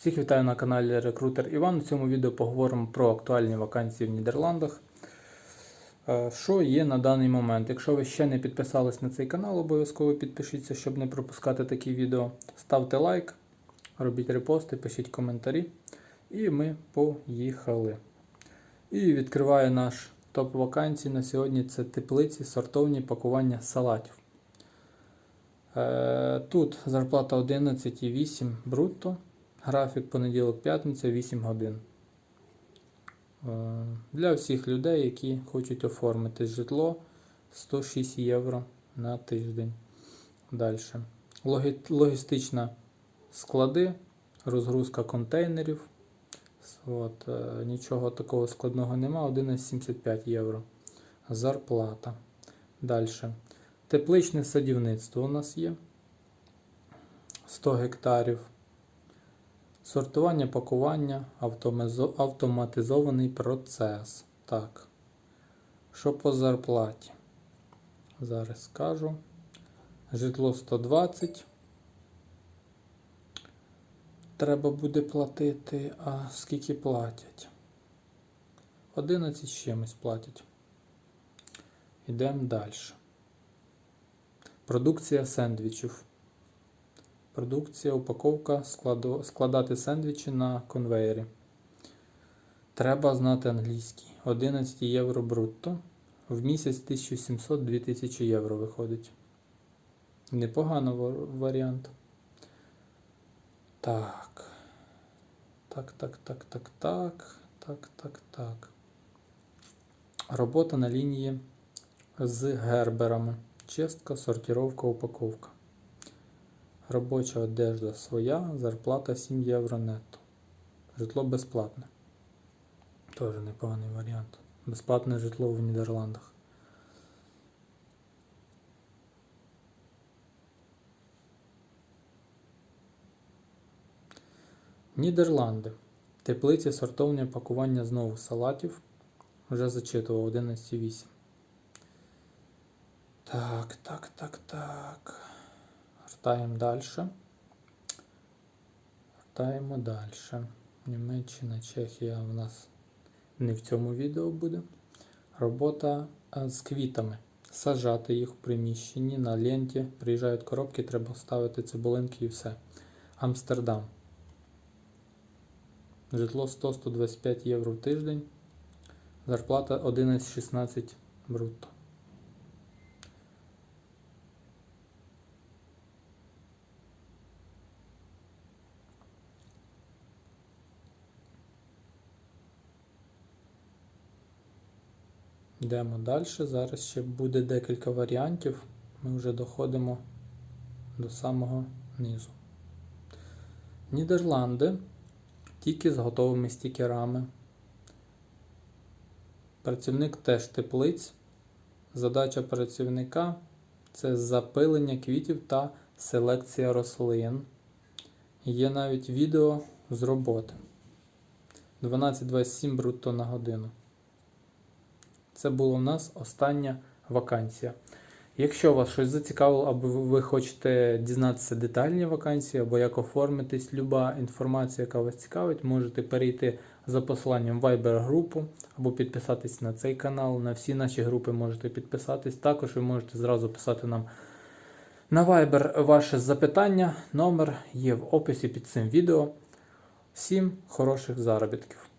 Всіх вітаю на каналі Рекрутер Іван. У цьому відео поговоримо про актуальні вакансії в Нідерландах. Е, Що є на даний момент? Якщо ви ще не підписались на цей канал, обов'язково підпишіться, щоб не пропускати такі відео. Ставте лайк, робіть репости, пишіть коментарі. І ми поїхали. І відкриваю наш топ вакансій на сьогодні. Це теплиці, сортовні пакування салатів. Е, Тут зарплата 11,8 брутто. Графік понеділок-п'ятниця 8 годин. Е, Для всіх людей, які хочуть оформити житло 106 євро на тиждень. Далі. Логістична склади, розгрузка контейнерів. От, е, нічого такого складного нема. 11,75 євро. Зарплата. Далі. Тепличне садівництво у нас є. 100 гектарів. Сортування пакування, автоматизований процес. Так. Що по зарплаті? Зараз скажу. Житло 120. Треба буде платити. А скільки платять? 11 з чимось платять. Йдемо далі. Продукція сендвічів. Продукція, упаковка, складати сендвічі на конвеєрі. Треба знати англійський. 11 євро брутто. В місяць 1700-2000 євро виходить. Непогано варіант. Так. Так, так, так, так, так. Так, так, так. Робота на лінії з герберами. Чистка, сортировка, упаковка. Робоча одежда своя, зарплата 7 євро нетто. Житло безплатне. Теж непоганий варіант. Безплатне житло в Нідерландах. Нідерланди. Теплиці сортовне пакування знову салатів. Вже зачитував 11,8. Так, так, так, так. Гортаємо далі. Гортаємо далі. Німеччина, Чехія у нас не в цьому відео буде. Робота з квітами. Сажати їх в приміщенні на ленті. Приїжджають коробки, треба ставити цибулинки і все. Амстердам. Житло 100-125 євро в тиждень. Зарплата 11-16 брутто. Йдемо далі. Зараз ще буде декілька варіантів. Ми вже доходимо до самого низу. Нідерланди тільки з готовими стікерами. Працівник теж теплиць. Задача працівника це запилення квітів та селекція рослин. Є навіть відео з роботи. 12,27 брутто на годину. Це була в нас остання вакансія. Якщо вас щось зацікавило, або ви хочете дізнатися детальні вакансії, або як оформитись, люба інформація, яка вас цікавить, можете перейти за посиланням Viber групу або підписатись на цей канал. На всі наші групи можете підписатись. Також ви можете зразу писати нам на Viber ваше запитання. Номер є в описі під цим відео. Всім хороших заробітків!